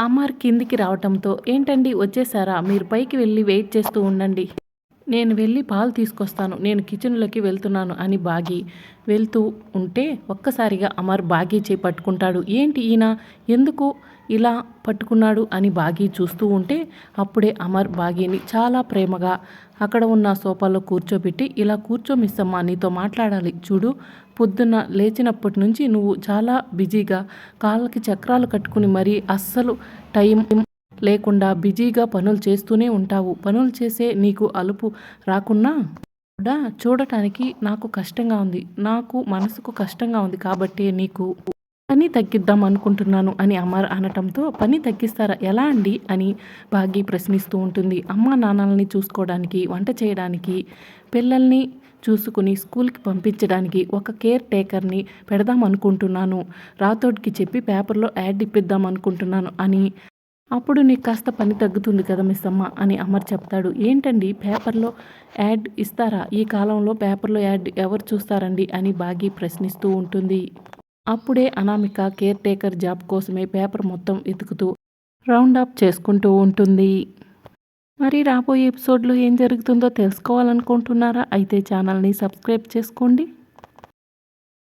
Ammar కిందికి రావటంతో ఏంటండి వచ్చేసారా? మీరు పైకి వెళ్ళి వెయిట్ చేస్తూ ఉండండి. నేను వెళ్ళి పాలు తీసుకొస్తాను నేను కిచెన్లోకి వెళ్తున్నాను అని బాగి వెళ్తూ ఉంటే ఒక్కసారిగా అమర్ బాగి చేయి పట్టుకుంటాడు ఏంటి ఈయన? ఎందుకు ఇలా పట్టుకున్నాడు? అని బాగి చూస్తూ ఉంటే అప్పుడే అమర్ బాగీని చాలా ప్రేమగా అక్కడ ఉన్న సోఫాలో కూర్చోబెట్టి ఇలా కూర్చో మిస్ నీతో మాట్లాడాలి. చూడు పొద్దున్న లేచినప్పటి నుంచి నువ్వు చాలా బిజీగా కాళ్ళకి చక్రాలు కట్టుకుని మరీ అస్సలు టైం లేకుండా బిజీగా పనులు చేస్తూనే ఉంటావు. పనులు చేసే నీకు అలుపు రాకున్నా కూడా చూడటానికి నాకు కష్టంగా ఉంది. నాకు మనసుకు కష్టంగా ఉంది కాబట్టి నీకు పని తగ్గిద్దాం అనుకుంటున్నాను అని అమర్ అనటంతో పని తగ్గిస్తారా? ఎలా అండి? అని భాగ్య ప్రశ్నిస్తూ ఉంటుంది. అమ్మ నాన్నల్ని చూసుకోవడానికి వంట చేయడానికి పిల్లల్ని చూసుకుని స్కూల్కి పంపించడానికి ఒక కేర్ టేకర్ని పెడదాం అనుకుంటున్నాను. రాథోడ్కి చెప్పి పేపర్లో యాడ్ ఇప్పిద్దాం అనుకుంటున్నాను అని అప్పుడు నీకు కాస్త పని తగ్గుతుంది కదా మిస్ అమ్మ అని అమర్ చెప్తాడు. ఏంటండి? పేపర్లో యాడ్ ఇస్తారా? ఈ కాలంలో పేపర్లో యాడ్ ఎవరు చూస్తారండి? అని బాగి ప్రశ్నిస్తూ ఉంటుంది. అప్పుడే అనామిక కేర్ టేకర్ జాబ్ కోసమే పేపర్ మొత్తం వెతుకుతూ రౌండ్ అప్ చేసుకుంటూ ఉంటుంది. మరి రాబోయే ఎపిసోడ్లో ఏం జరుగుతుందో తెలుసుకోవాలనుకుంటున్నారా? అయితే ఛానల్ని సబ్స్క్రైబ్ చేసుకోండి.